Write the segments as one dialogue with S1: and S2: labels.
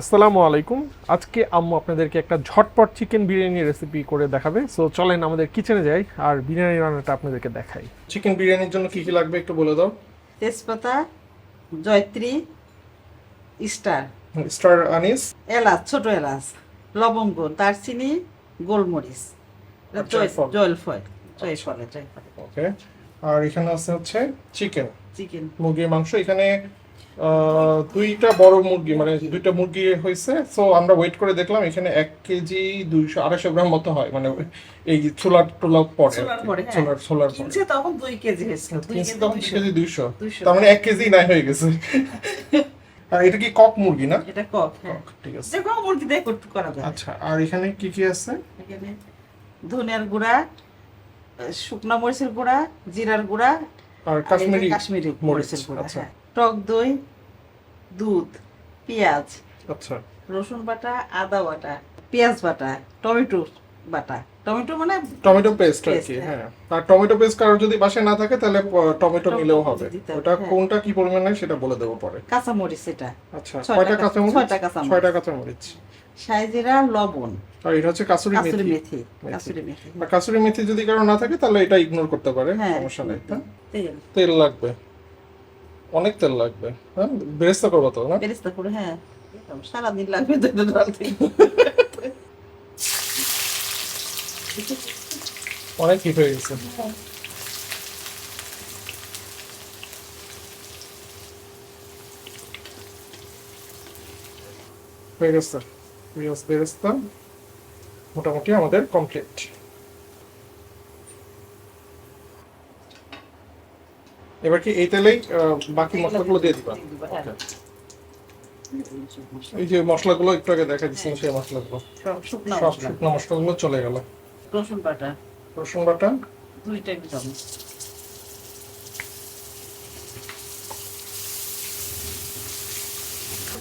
S1: আসসালামু আলাইকুম। আজকে আম্মু আপনাদেরকে একটা ঝটপট চিকেন বিরিয়ানি রেসিপি করে দেখাবে। সো চলেন আমাদের কিচেনে যাই আর বিরিয়ানি রান্নাটা আপনাদেরকে দেখাই। চিকেন বিরিয়ানির জন্য কি কি লাগবে একটু বলে দাও।
S2: তেজপাতা জয়ত্রী স্টার।
S1: স্টার আনিস।
S2: এলাচ ছোট এলাচ লবঙ্গ দারচিনি গোলমরিচ।
S1: জয়ফল।
S2: জয়ফল জয়ফল
S1: ওকে আর এখানে আছে হচ্ছে চিকেন
S2: চিকেন
S1: মুরগির মাংস। এখানে দুইটা বড় মুরগি মানে দুইটা মুরগি হয়েছে। সো আমরা ওয়েট করে দেখলাম এখানে এক কেজি দুইশো আড়াইশো গ্রাম মতো হয়। মানে এই ছোলার টোলার পরে
S2: ছোলার হ্যাঁ।
S1: ছোলার ছোলার পরে।
S2: তখন দুই কেজি হয়েছিল দুই
S1: কিনছি
S2: কেজি
S1: তখন
S2: দুইশো।
S1: কেজি দুইশো।
S2: দুইশো।
S1: তার মানে এক কেজি নাই হয়ে গেছে। আর এটা কি কক মুরগি না?
S2: এটা কক হ্যাঁ।
S1: কক ঠিক আছে।
S2: যে কোনো মুরগি দিয়ে করতে করা যায়।
S1: আচ্ছা আর এখানে কি কি আছে?
S2: এখানে ধনিয়ার গুঁড়া শুকনো মরিচের গুঁড়া জিরার গুঁড়া
S1: আর
S2: আর
S1: কাশ্মীরি
S2: কাশ্মীরি মরিচের গুঁড়া
S1: আচ্ছা।
S2: টক দই দুধ পেঁয়াজ
S1: আচ্ছা।
S2: রসুন বাটা আদা বাটা পেঁয়াজ বাটা টমেটো বাটা। টমেটো মানে
S1: টমেটো পেস্ট আর কি
S2: হ্যাঁ।
S1: হ্যাঁ। আর টমেটো পেস্ট কারোর যদি বাসায় না থাকে তাহলে টমেটো নিলেও হবে। ওটা
S2: হ্যাঁ।
S1: কোনটা কি পরিমাণে সেটা বলে দেবো পরে।
S2: কাঁচা মরিচ এটা।
S1: আচ্ছা
S2: ছয়টা
S1: কয়টা
S2: কা-
S1: কাঁচামরিচ?
S2: ছয়টা কাঁচামরিচ।
S1: ছয়টা কাঁচামরিচ।
S2: সাইজিরা লবণ।
S1: আর এটা হচ্ছে কাসুরি
S2: কাসুরি
S1: মেথি
S2: কাসুরি মেথি।
S1: কাসুরি মেথি যদি কারও না থাকে তাহলে এটা ইগনোর করতে পারে
S2: হ্যাঁ
S1: সমস্যা নেই?
S2: তেল।
S1: তেল লাগবে। অনেক তেল লাগবে। হ্যাঁ বেরেস্তা করব তো না?
S2: বেরেস্তা করে হ্যাঁ। সারাদিন লাগবে তো এটা ঢালতে।
S1: অনেক হিট হয়ে গেছে। পেঁয়াজ বেরেস্তা। মোটামুটি আমাদের কমপ্লিট এবার কি এই তেলেই বাকি মশলাগুলো দিয়ে দিবা?
S2: হ্যাঁ।
S1: এই যে মশলাগুলো একটু আগে দেখা দিচ্ছিলাম সেই মশলাগুলো।
S2: সব শুকনো মশলা।
S1: শুকনো মশলাগুলো চলে গেল।
S2: রসুন বাটা।
S1: রসুন বাটা?
S2: দুই টেবিল চামচ।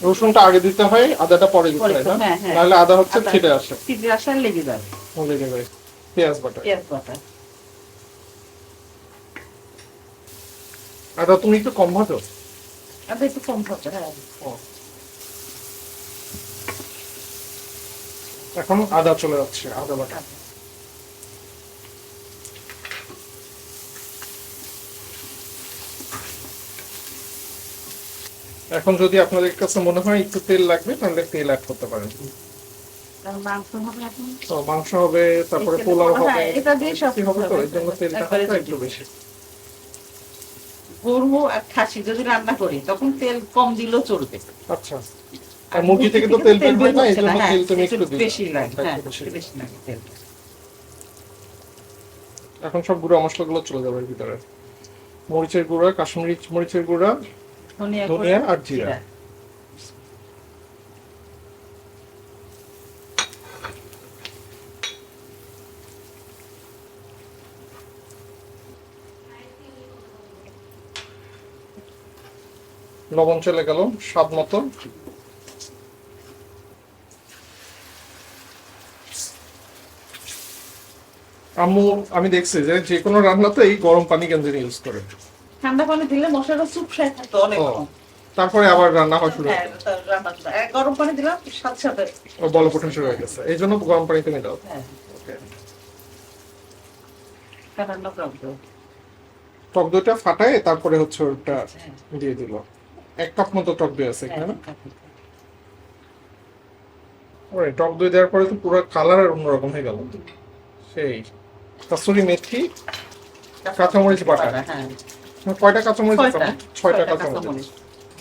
S1: রসুনটা আগে দিতে হয় আদাটা পরে দিতে হয় না?
S2: হ্যাঁ, হ্যাঁ।
S1: নাহলে আদা হচ্ছে
S2: আদা-
S1: আসে।
S2: ফিরে আসার লেগে যাবে
S1: লেগে যায়। পেঁয়াজ বাটা।
S2: পেঁয়াজ বাটা।
S1: আদা তুমি একটু কম ভাজো।
S2: আদা একটু কম হবে হ্যাঁ।
S1: এখন আদা চলে যাচ্ছে আদা বাটা। এখন যদি আপনাদের কাছে মনে হয় একটু তেল লাগবে তাহলে তেল অ্যাড করতে পারেন।
S2: মাংস হবে
S1: তো মাংস হবে তারপরে পোলাও
S2: হ্যাঁ,
S1: হবে
S2: এটা দিয়ে সব
S1: হবে তো। এই জন্য তেলটা একটু বেশি।
S2: গরু আর খাসি যদি রান্না করি তখন তেল কম দিলেও চলবে।
S1: আচ্ছা। আর মুরগি থেকে তো তেল বের হয় না তেল তুমি
S2: একটু বেশি লাগে হ্যাঁ
S1: বেশি।
S2: লাগে তেল।
S1: এখন সব গুঁড়ো মশলাগুলো চলে যাবে ভিতরে। মরিচের গুঁড়া কাশ্মীরি মরিচের গুঁড়া
S2: ধনিয়া
S1: আর জিরা। লবণ চলে গেল স্বাদ মতো। আম্মু আমি দেখছি যে যে কোনো রান্নাতেই গরম পানি কেন্দ্রে ইউজ করে।
S2: ঠান্ডা পানি দিলে মশলাটা চুপসায় থাকতো অনেক
S1: তারপরে আবার রান্না হওয়া শুরু হয়।
S2: হ্যাঁ। গরম পানি দিলাম সাথে সাথে।
S1: ও বল ওঠা শুরু হয়ে গেছে। এই জন্য গরম পানি তুমি দাও।
S2: হ্যাঁ।
S1: টক দইটা ফাটায় তারপরে হচ্ছে ওটা
S2: হ্যাঁ।
S1: দিয়ে দিল। এক কাপ মতো টক দই আছে এখানে। না? ওরে টক দই দেওয়ার পরে তো পুরো কালার অন্যরকম হয়ে গেল। সেই কাসুরি মেথি কাঁচামরিচ বাটা।
S2: হ্যাঁ।
S1: কয়টা কাঁচামরিচ
S2: ছয়টা
S1: কাঁচামরিচ।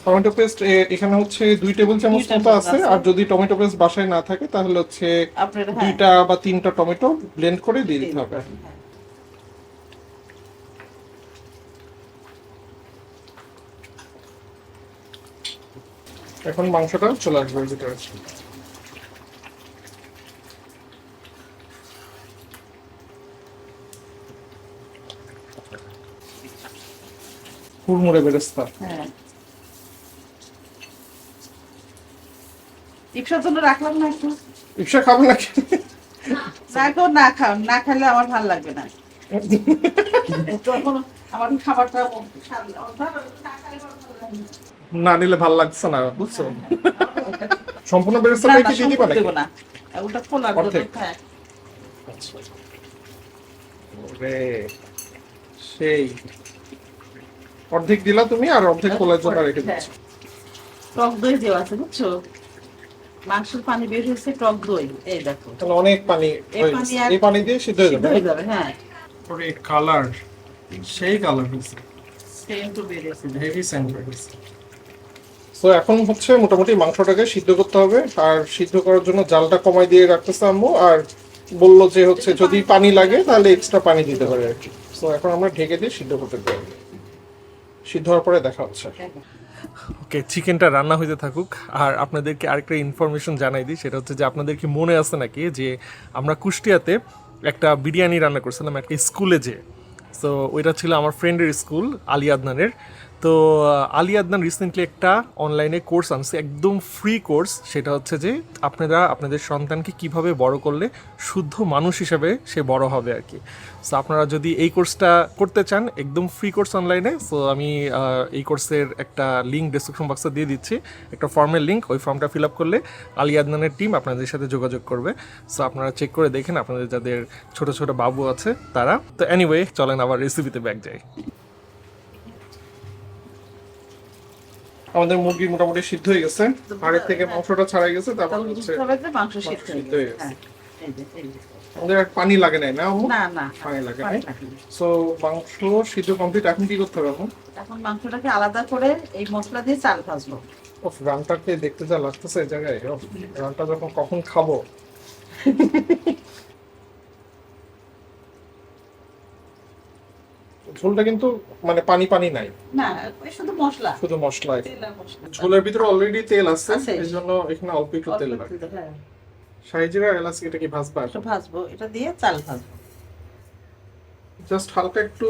S1: টমেটো পেস্ট এখানে হচ্ছে দুই টেবিল চামচ মতো আছে। আর যদি টমেটো পেস্ট বাসায় না থাকে তাহলে হচ্ছে
S2: হ্যাঁ।
S1: দুইটা বা তিনটা টমেটো ব্লেন্ড করে দিয়ে দিতে হবে। এখন মাংসটা চলে আসবে এর ভিতরে। হুড়মুড়ে বেরেস্তা।
S2: হ্যাঁ। ইপসার জন্য রাখলাম না একটু?
S1: ইপসা খাবে নাকি
S2: রাখো না খাও না খেলে আমার ভালো লাগবে না। তখন আমার খাবারটা না
S1: নিলে ভালো লাগছে না বুঝছ? সম্পূর্ণ
S2: না,
S1: বেরেস্তাটা
S2: না,
S1: কি দিয়ে দিবা নাকি?
S2: না। ওটা খোলার জন্য? হ্যাঁ।
S1: আচ্ছা। ওরে, সেই। অর্ধেক দিলা তুমি আর অর্ধেক কোলার জন্য রেখে
S2: হ্যাঁ।
S1: দিচ্ছি।
S2: টক দই দেওয়া আছে বুঝছ? মাংসের পানি বের হয়েছে টক দই। এই দেখো।
S1: তাহলে অনেক পানি
S2: এই পানি
S1: দিয়ে সিদ্ধ হয়ে যাবে
S2: হ্যাঁ
S1: ওরে কালার। সেই কালার হয়েছে।
S2: সেম তো বের হয়েছে
S1: হেভি সেন্ট হয়েছে তো এখন হচ্ছে মোটামুটি মাংসটাকে সিদ্ধ করতে হবে। আর সিদ্ধ করার জন্য জালটা কমাই দিয়ে রাখতেছে আম্মু। আর বলল যে হচ্ছে যদি পানি লাগে তাহলে এক্সট্রা পানি দিতে পারে আর কি। তো এখন আমরা ঢেকে দিয়ে সিদ্ধ করতে পারি। সিদ্ধ হওয়ার পরে দেখা হচ্ছে। ওকে চিকেনটা রান্না হইতে থাকুক। আর আপনাদেরকে আরেকটা ইনফরমেশন জানাই দিই সেটা হচ্ছে যে আপনাদের কি মনে আছে নাকি যে আমরা কুষ্টিয়াতে একটা বিরিয়ানি রান্না করছিলাম একটা স্কুলে যে। সো ওইটা ছিল আমার ফ্রেন্ডের স্কুল আলী আদনানের তো আলী আদনান রিসেন্টলি একটা অনলাইনে কোর্স আনছে, একদম ফ্রি কোর্স সেটা হচ্ছে যে আপনারা আপনাদের সন্তানকে কীভাবে বড় করলে শুদ্ধ মানুষ হিসাবে সে বড় হবে আর কি। সো আপনারা যদি এই কোর্সটা করতে চান, একদম ফ্রি কোর্স অনলাইনে সো আমি এই কোর্সের একটা লিঙ্ক ডিসক্রিপশন বক্সে দিয়ে দিচ্ছি। একটা ফর্মের লিঙ্ক ওই ফর্মটা ফিল আপ করলে আলী আদনানের টিম আপনাদের সাথে যোগাযোগ করবে। সো আপনারা চেক করে দেখেন, আপনাদের যাদের ছোট ছোট বাবু আছে, তারা। তো এনিওয়ে চলেন আবার রেসিপিতে ব্যাক যাই। আমাদের মুরগি মোটামুটি সিদ্ধ হয়ে গেছে। হাড়ের থেকে মাংসটা ছাড়াই গেছে তারপর হচ্ছে
S2: মাংস সিদ্ধ হয়ে গেছে। হ্যাঁ।
S1: আমাদের পানি লাগে নাই না?
S2: না না
S1: পানি লাগে নাই। সো মাংস সিদ্ধ কমপ্লিট এখন কি করতে হবে এখন
S2: এখন মাংসটাকে আলাদা করে এই মশলা দিয়ে চাল ভাজবো।
S1: ও রানটাকে দেখতে যা লাগতেছে এই জায়গায়। রানটা যখন কখন খাব? ঝোলটা কিন্তু মানে পানি পানি নাই।
S2: না শুধু মশলা।
S1: শুধু মশলা। ঝোলের ভিতরে অলরেডি তেল আছে জন্য এখানে অল্প একটু তেল
S2: একটু
S1: লাগে
S2: দিতে, হ্যাঁ।
S1: এলাচ এটা কি ভাজবা?
S2: ভাজবো এটা দিয়ে চাল ভাজবো।
S1: জাস্ট হালকা একটু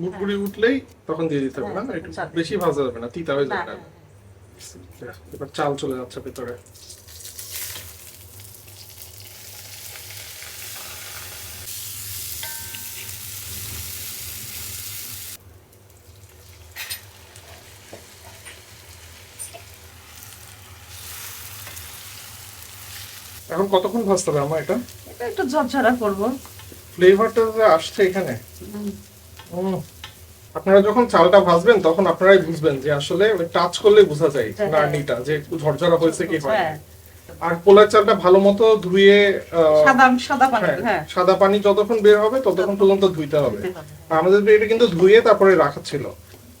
S1: গুড়গুড়ি উঠলেই তখন দিয়ে দিতে হবে না?
S2: হ্যাঁ,
S1: একটু বেশি ভাজা যাবে না তিতা হয়ে যাবে
S2: না,
S1: না। এবার চাল চলে যাচ্ছে ভেতরে। এখন কতক্ষণ ভাজতে হবে আমার এটা?
S2: এটা একটু ঝরঝরা করব।
S1: ফ্লেভারটা যে আসছে এখানে? আপনারা যখন চালটা ভাজবেন তখন আপনারাই বুঝবেন যে আসলে টাচ করলে বোঝা যায়
S2: হ্যাঁ।
S1: নাড়নিটা যে ঝরঝরা হয়েছে কি হয়।
S2: হ্যাঁ।
S1: আর পোলার চালটা ভালো মতো ধুয়ে
S2: সাদা পানি
S1: হ্যাঁ,
S2: হ্যাঁ।
S1: সাদা পানি যতক্ষণ বের হবে ততক্ষণ পর্যন্ত ধুইতে হবে। আমাদের এটা কিন্তু ধুয়ে তারপরে রাখা ছিল।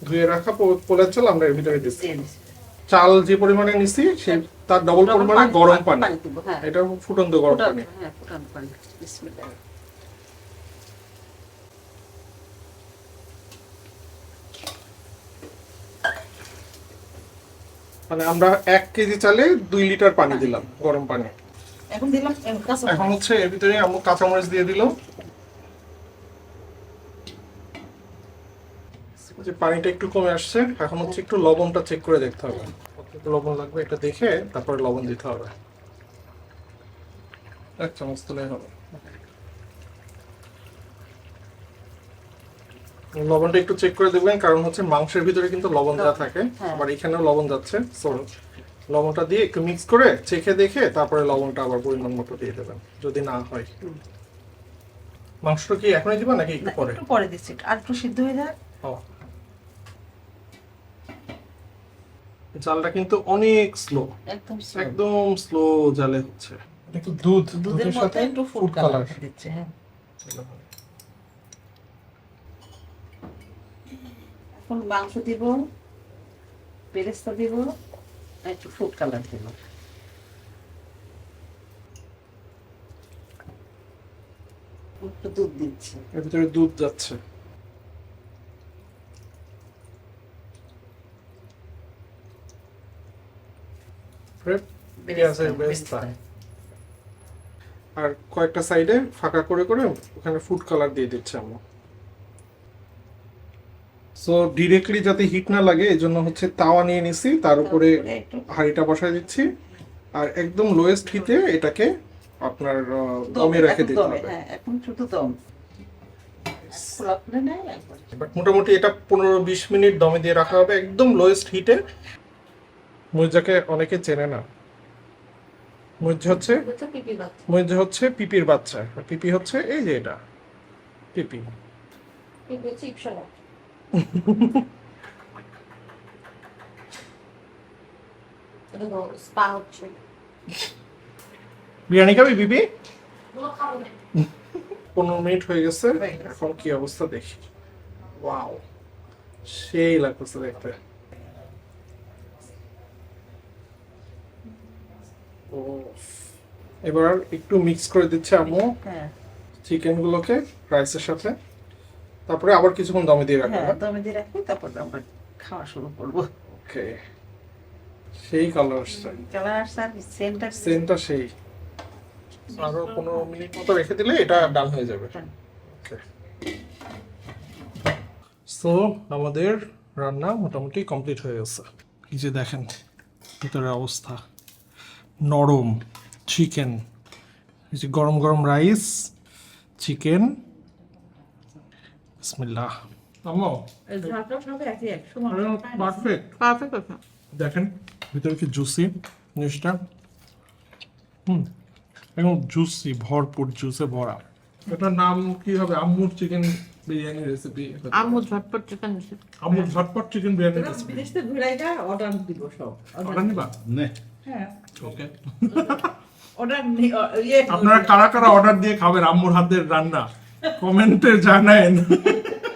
S1: ধুয়ে রাখা পোলার চাল আমরা এর ভিতরে দিচ্ছি।
S2: দিছি।
S1: চাল যে পরিমাণে নিছি সে তার ডবল পরিমাণে গরম পানি
S2: হ্যাঁ।
S1: এটা ফুটন্ত গরম পানি।
S2: হ্যাঁ।
S1: মানে আমরা এক কেজি চালে দুই লিটার পানি দিলাম গরম পানি।
S2: এখন দিলাম
S1: এখন হচ্ছে এর ভিতরে আমরা কাঁচামরিচ দিয়ে দিল যে পানিটা একটু কমে আসছে এখন হচ্ছে একটু লবণটা চেক করে দেখতে হবে। লবণ লাগবে এটা দেখে তারপরে লবণ দিতে হবে। এক চামচ তুলে হবে লবণটা একটু চেক করে দেখবেন কারণ হচ্ছে মাংসের ভিতরে কিন্তু লবণ দেওয়া থাকে
S2: হ্যাঁ।
S1: আবার এখানেও লবণ যাচ্ছে সো লবণটা দিয়ে একটু মিক্স করে চেখে দেখে তারপরে লবণটা আবার পরিমাণ মতো দিয়ে দেবেন যদি না হয়। মাংসটা কি এখনই দিবা নাকি একটু পরে?
S2: একটু পরে দিচ্ছি আর একটু সিদ্ধ হয়ে যায়?
S1: জালটা কিন্তু অনেক স্লো
S2: একদম
S1: একদম স্লো জালে হচ্ছে। একটু দুধ
S2: দুধের
S1: সাথে
S2: একটু ফুড কালার দিচ্ছে হ্যাঁ। এখন মাংস দিব বেরেস্তা দিব আর একটু ফুড কালার দিব। একটু দুধ দিচ্ছি।
S1: এর ভিতরে দুধ যাচ্ছে। পেঁয়াজের। আর কয়েকটা সাইডে ফাঁকা করে করে ওখানে ফুড কালার দিয়ে দিচ্ছে আমরা। সো ডিরেক্টলি যাতে হিট না লাগে এই জন্য হচ্ছে তাওয়া নিয়ে নিছি তার উপরে হাঁড়িটা বসায় দিচ্ছি। আর একদম লোয়েস্ট হিটে এটাকে আপনার
S2: দমে,
S1: রেখে দিতে হবে।
S2: হ্যাঁ, এখন শুধু দম।
S1: বাট মোটামুটি এটা পনেরো বিশ মিনিট দমে দিয়ে রাখা হবে। একদম লোয়েস্ট হিটে মরিচাকে অনেকে চেনে না। মহিষ হচ্ছে
S3: পিপি
S1: হচ্ছে পিপির বাচ্চা। পিপি হচ্ছে এই যে এটা। পিপি। বিরিয়ানি খাবি পিপি? পনেরো মিনিট হয়ে গেছে। এখন কি অবস্থা দেখি। ওয়াও। সেই লাগতেছে দেখতে। এবার একটু মিক্স করে দিচ্ছে আম্মু
S2: হ্যাঁ।
S1: চিকেন গুলোকে রাইসের সাথে। তারপরে আবার কিছুক্ষণ দমে দিয়ে রাখব
S2: হ্যাঁ দমে দিয়ে রাখি তারপর আমরা খাওয়া শুরু করব।
S1: ওকে। সেই কালার আসছে
S2: কালার আসছে আর সেন্টটা
S1: সেন্টটা সেই। আরও পনেরো মিনিট মতো রেখে দিলে এটা ডান হয়ে যাবে। সো আমাদের রান্না মোটামুটি কমপ্লিট হয়ে গেছে। এই যে দেখেন ভিতরের অবস্থা। নরম চিকেন। এই যে গরম গরম রাইস চিকেন। বিসমিল্লাহ। আমো পারফেক্ট
S2: পারফেক্ট
S1: দেখেন ভিতরে কি জুসি জিনিসটা? হুম একদম জুসি ভরপুর জুসে ভরা। এটার নাম কি হবে? আম্মুর চিকেন বিরিয়ানি রেসিপি
S3: আম্মু ঝটপট চিকেন
S1: আম্মুর ঝটপট চিকেন বিরিয়ানি রেসিপি
S2: বিদেশ থেকে ঘুরে যা অর্ডার দিব সব।
S1: অর্ডার নিবা?
S2: হ্যাঁ।
S1: ওকে
S2: অর্ডার ইয়ে।
S1: আপনারা কারা কারা অর্ডার দিয়ে খাবেন? আম্মুর হাতের রান্না। কমেন্টে জানায়েন।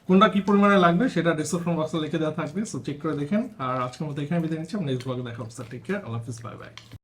S1: কোনটা কি পরিমাণে লাগবে সেটা ডিসক্রিপশন বক্সে লিখে দেওয়া থাকবে সো চেক করে দেখেন। আর আজকের মতো এখানে বিদায় নিচ্ছি। নেক্সট ব্লগে দেখা হচ্ছে টেক কেয়ার আল্লাহ হাফিজ বাই বাই